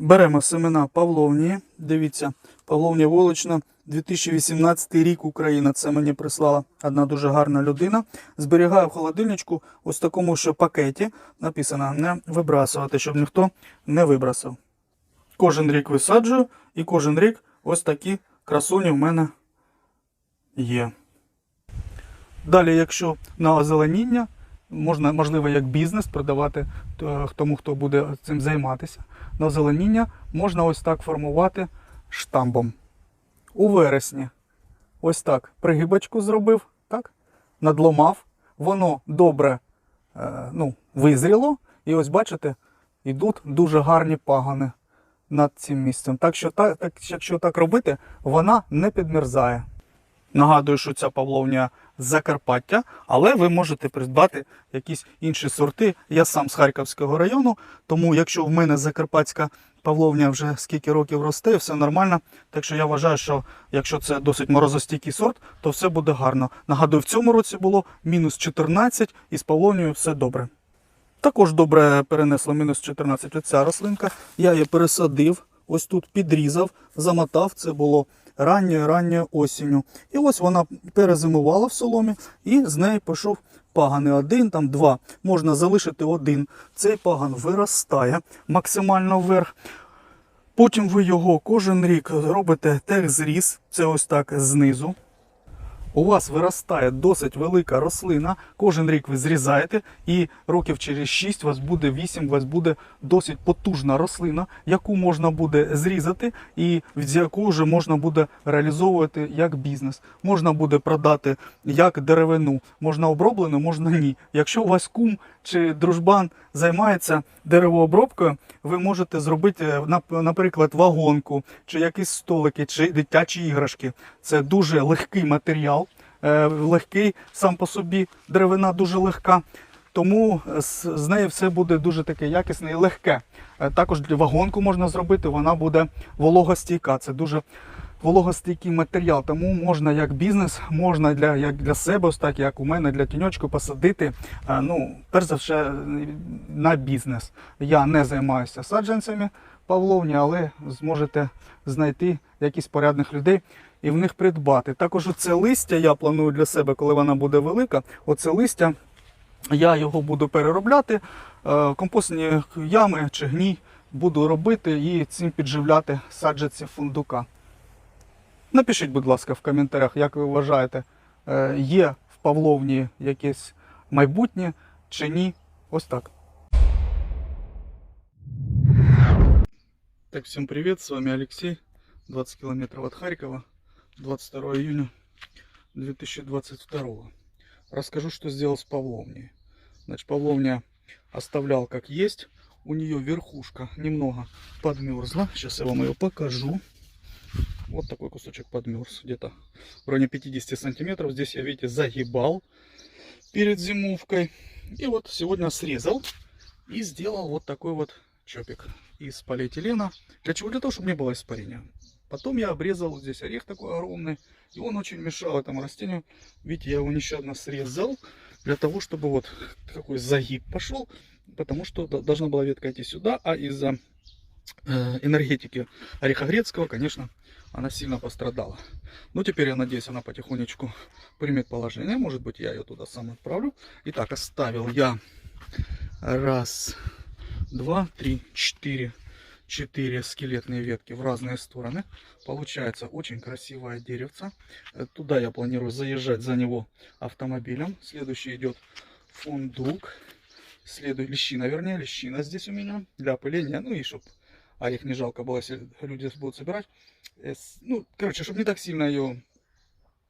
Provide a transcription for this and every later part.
Беремо семена Павловні. Дивіться, Павловня Волочна, 2018 рік Україна. Це мені прислала одна дуже гарна людина. Зберігаю в холодильничку ось такому ще пакеті. Написано не вибрасувати, щоб ніхто не вибрасив. Кожен рік висаджую, і кожен рік ось такі красуні в мене є. Далі, якщо на озеленіння, можна, можливо, як бізнес продавати тому, хто буде цим займатися. На озеленіння можна ось так формувати штамбом. У вересні. Ось так. Пригибочку зробив, так? надломав. Воно добре е, ну, визріло. І ось бачите, йдуть дуже гарні пагони над цим місцем. Так що, так, якщо так робити, вона не підмерзає. Нагадую, що ця павловня Закарпаття, але ви можете придбати якісь інші сорти. Я сам з Харківського району, тому якщо в мене закарпатська павловня вже скільки років росте, все нормально. Так що я вважаю, що якщо це досить морозостійкий сорт, то все буде гарно. Нагадую, в цьому році було мінус 14 і з павловнею все добре. Також добре перенесла мінус 14 оця рослинка. Я її пересадив, ось тут підрізав, замотав. Це було ранньою ранньою осінню. І ось вона перезимувала в соломі, і з неї пішов паган. Один, там два. Можна залишити один. Цей паган виростає максимально вверх. Потім ви його кожен рік робите техзріз, це ось так знизу. У вас виростає досить велика рослина, кожен рік ви зрізаєте, і років через 6 у вас буде 8, у вас буде досить потужна рослина, яку можна буде зрізати, і з яку вже можна буде реалізовувати як бізнес. Можна буде продати як деревину, можна оброблену, можна ні. Якщо у вас кум чи дружбан займається деревообробкою, ви можете зробити, е, наприклад, вагонку, чи якісь столики, чи дитячі іграшки. Це дуже легкий матеріал, легкий сам по собі, деревина дуже легка. Тому з, з нею все буде дуже таке якісне і легке. Е, Також для вагонку можна зробити, вона буде вологостійка. Це дуже вологостійкий матеріал. Тому можна як бізнес, можна для, як для себе, так як у мене для тіньочку посадити. е, Ну, перш за все, на бізнес. Я не займаюся саджанцями Павловні, але зможете знайти якісь порядних людей і в них придбати. Також оце листя я планую для себе, коли вона буде велика. Оце листя я його буду переробляти, е, компостні ями чи гній буду робити і цим підживляти саджанці фундука. Напишіть, будь ласка, в коментарях, як ви вважаєте, е, є в Павловні якесь майбутнє чи ні. Ось так. Так, всем привет, с вами Алексей, 20 километров от Харькова, 22 июня 2022. Расскажу, что сделал с Павловней. Значит, Павловня оставлял как есть, у нее верхушка немного подмерзла, сейчас я вам ее покажу. Вот такой кусочек подмерз, где-то в районе 50 сантиметров. Здесь я, видите, загибал перед зимовкой. И вот сегодня срезал и сделал вот такой вот чопик из полиэтилена. Для чего? Для того, чтобы не было испарения. Потом я обрезал здесь орех такой огромный, и он очень мешал этому растению. Видите, я его нещадно срезал для того, чтобы вот такой загиб пошел, потому что должна была ветка идти сюда, а из-за э, энергетики ореха грецкого, конечно, она сильно пострадала. Но теперь я надеюсь, она потихонечку примет положение. Может быть, я ее туда сам отправлю. Итак, оставил я раз, два, три, четыре, четыре скелетные ветки в разные стороны. Получается очень красивое деревце. Э, Туда я планирую заезжать за него автомобилем. Следующий идет фундук. Следует лещина, вернее, лещина здесь у меня для опыления. Ну и чтоб орех не жалко было, если люди будут собирать. Ну, короче, чтобы не так сильно ее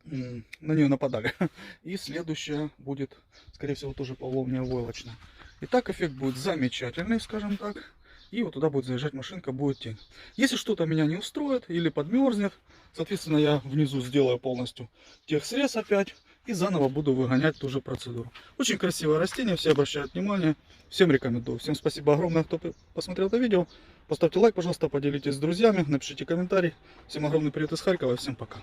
на нее нападали. И следующая будет, скорее всего, тоже павловня войлочная. И так эффект будет замечательный, скажем так. И вот туда будет заезжать машинка, будет тень. Если что-то меня не устроит или подмерзнет, соответственно, я внизу сделаю полностью техсрез опять и заново буду выгонять ту же процедуру. Очень красивое растение, все обращают внимание. Всем рекомендую. Всем спасибо огромное, кто посмотрел это видео. Поставьте лайк, пожалуйста, поделитесь с друзьями, напишите комментарий. Всем огромный привет из Харькова, всем пока.